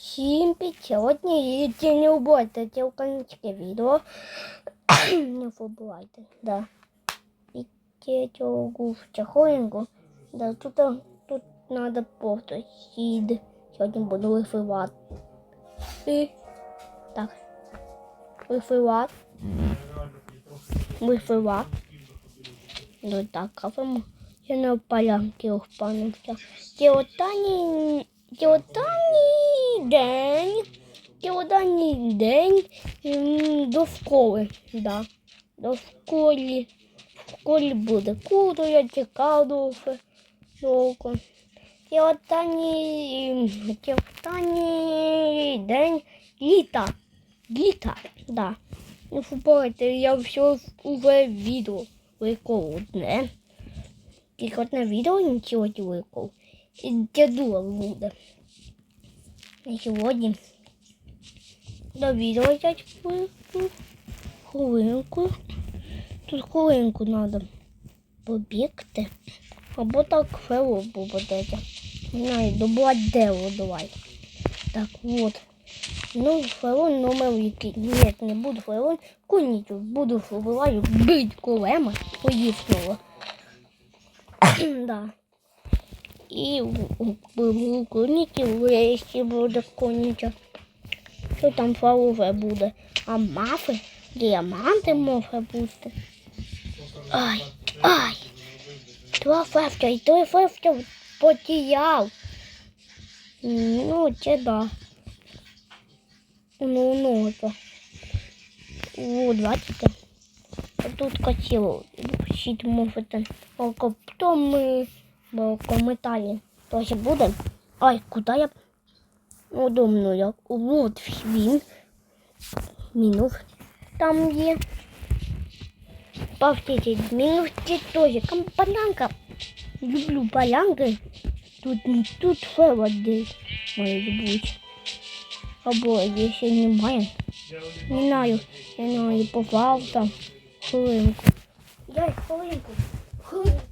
Всім під сьогодні і не убойте це українське відео. не забувайте, да. І це цього гуфча хвилинку. Да, тут, тут надо просто сід. Сьогодні буду вифивати. І так. Вифивати. Вифивати. Ну так, кафемо. Я на полянки впанувся. Це останній, це останній день. Це останній день до школи. Да. До школи. В школі буде круто, я дуже довго. Це останній, це останній день літа. Літа, да. Не футболите, я все уже відео виконане. Тільки одне відео нічого не виконав. І дуже буде. І сьогодні до відео я. Хвилинку. Тут хвилинку треба побігти. Або так фело знаю, добувати дерево давай. Так, вот. Ну, фараон номер який. Ні, не буду фараон. Кунітю, буду вбиваю, бить колема. Поїхало. да. І у куніті врешті буде коніча. Що там фарове буде? А мафи? Діаманти може бути. Ай, ай. Два февча, і той февча потіяв. Ну, це да. Ну, ну, это. Вот, бачите. А тут котіло. Щит можете. Око потім ми балко металі. Тож буде. Ай, куди я? Удобно як. Вот він. Мінус. Там є. Повторите, мінус це теж. Там полянка. Люблю полянки. Тут, тут все води має бути. Або якщо немає. Не знаю, я не попав там хвилинку. Дай хвилинку. Хвилинку.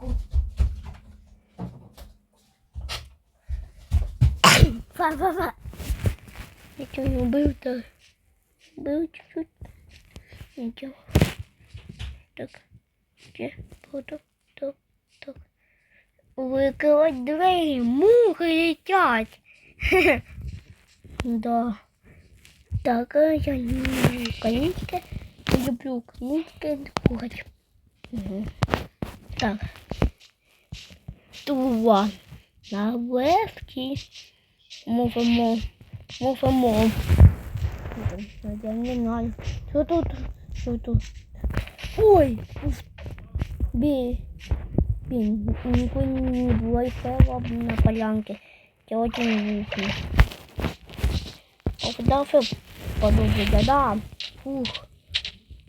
Фа-фа-фа. Я чого не вбив, то вбив чуть-чуть. Нічого. Так. Ще поток, так, так. Викривати двері, мухи летять. Да. Так, я не люблю конечки. Люблю конечки курочки. Угу. Так. Два. На левті. Можемо. Я не знаю. Що тут? Що тут? Ой! Бі. Блин, никакой не было на полянке. Это очень вкусно. Когда все подумали, да, да. Фух.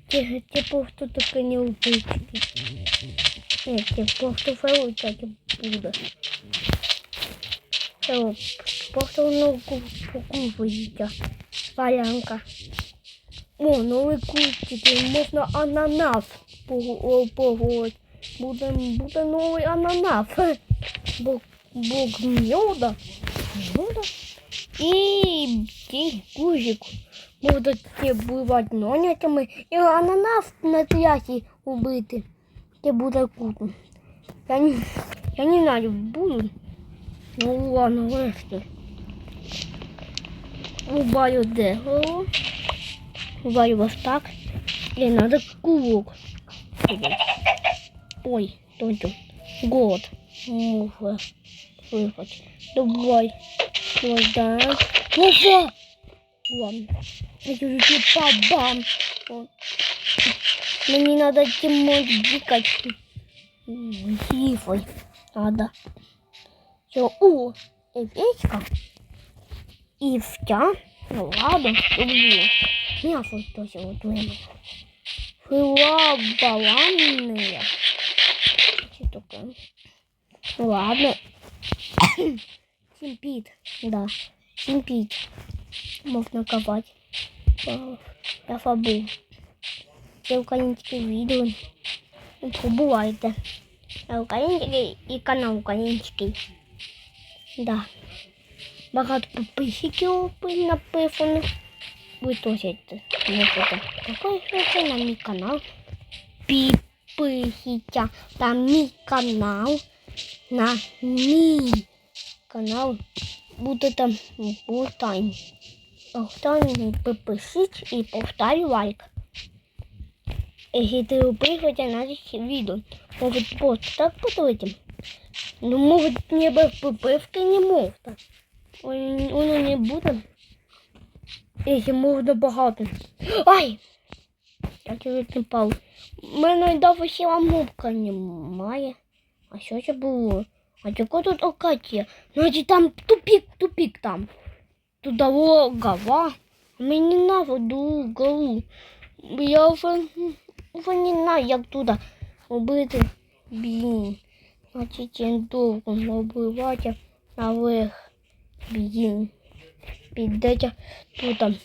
Те, те просто таке не убить. Нет, те просто фейл так и буде. Просто ногу покупається. Полянка. О, новий кустики, можна ананас погодити. Буде, буде новий ананас. Бог, бог меда. Меда. І ті гузик будуть бувати нонятами і ананас на трясі убити. Це буде круто. Я я не знаю, буду. Ну ладно, врешті. Убаю дерево. Убаю вас так. І надо кулок. Ой, тончу. Год. Муха. Виход. Давай. Ось да. Опа! Ладно. Это же типа бам. Мне надо тимой дикать. Грифой. Надо. Все. О, эпечка. И втя. Ну ладно, люблю. Мясо тоже вот время. Фыла баланные. Что такое? Ну ладно. Симпит, да. Симпит. Можно копать. Я фабу. Це українське відео. Не Побувайте. Я український і канал український. Да. багато підписчиків написано. Ви теж можете також зайти на мій канал. Підписіться на мій канал. На мій канал. Буде там бутайн. Бутайн підпишіть і поставь лайк. Если ты упрыгиваете на эти видео, может просто так подойдем. Ну, может, не ППшки не можно. Он, воно не буде. Якщо можна багато. Ай! Я чуть не впав. У мене довго сіла мовка немає. А що це було? А чого тут окатія? Значить там тупик, тупик там. Тут гова. Мені на воду голову. Я вже, вже не знаю, як туди робити. Блін. Значить, я довго набивати наверх. Блін. Підете тут. там.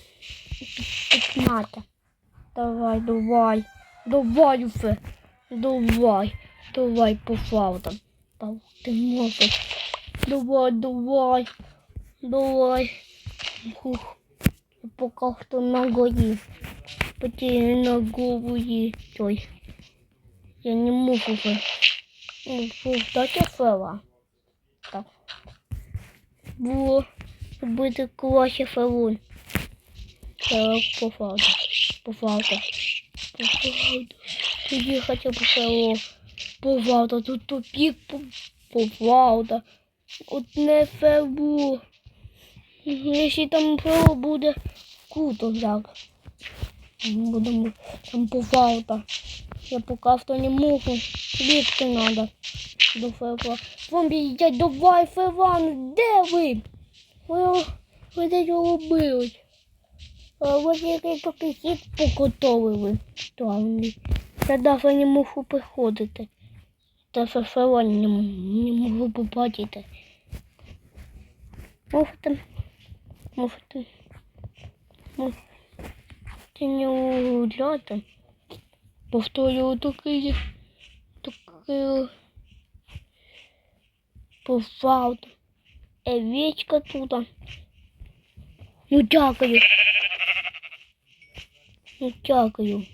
Давай, давай. Давай вже. Давай. Давай, пошла там. Там ти можеш. Давай, давай. Давай. Фух. Пока что на горе. Потеряю на голове. Ой. Я не могу фела. Так. Було робити класі фелон. Так, пофалда. Пофалда. Пофалда. Тоді хоча б фело. Пофалда. Тут тупік. по- Пофалда. Одне фело. Якщо там фело буде, круто так. Будемо там пофалда. Я поки що не можу. Бігти треба. До фела. Зомбі їдять, давай, Феван, де ви? Ви, ви де його робили? А ви який пакет покотовили. Странний. Я навіть не можу приходити. Та що Феван не, не можу побачити. Можете, можете, можете не гуляти. Повторюю такий, такий Пожалуйста. Овечка тут. Ну дякую. Ну дякую.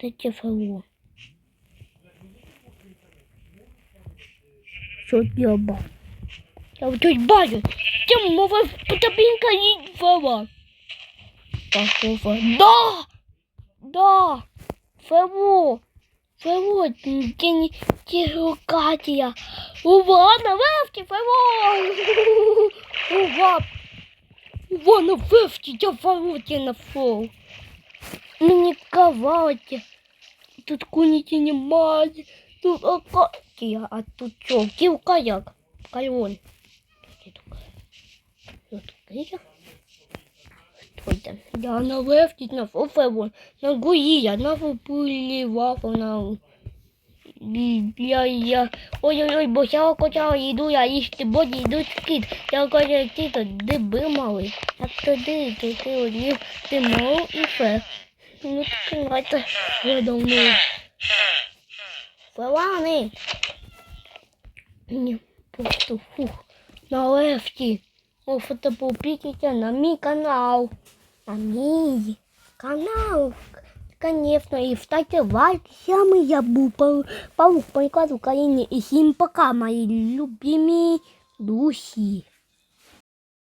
Дайте фало. Що я бачу? Я тут бачу. Це мова потапінка і фало. Пахова. Да! Да! Фало! Фало, тіні Катя. Ува, на вефті, фало! Ува! Ува, на вефті, я фалоті на фол. Мені кавати. Тут куніті немає. Тут акація, а тут що? Кілка як? Кальон. Що таке? Там? Я на вефті, на фофевон, на гуї, я на фополівав, на... Я, я, ой-ой-ой, бо я кочала йду, я їсти боді йду скіт. Я кажу, ти то диби малий. Як туди, то ти одів, ти мав і все. Ну, давайте, я давно. Фелани. Ні, просто фух. На лефті. О, фотопопікайте на мій канал На мій канал. Конечно, и ставьте лайк. С вами я был Пау- Паук Майкат Украины. И всем пока, мои любимые души.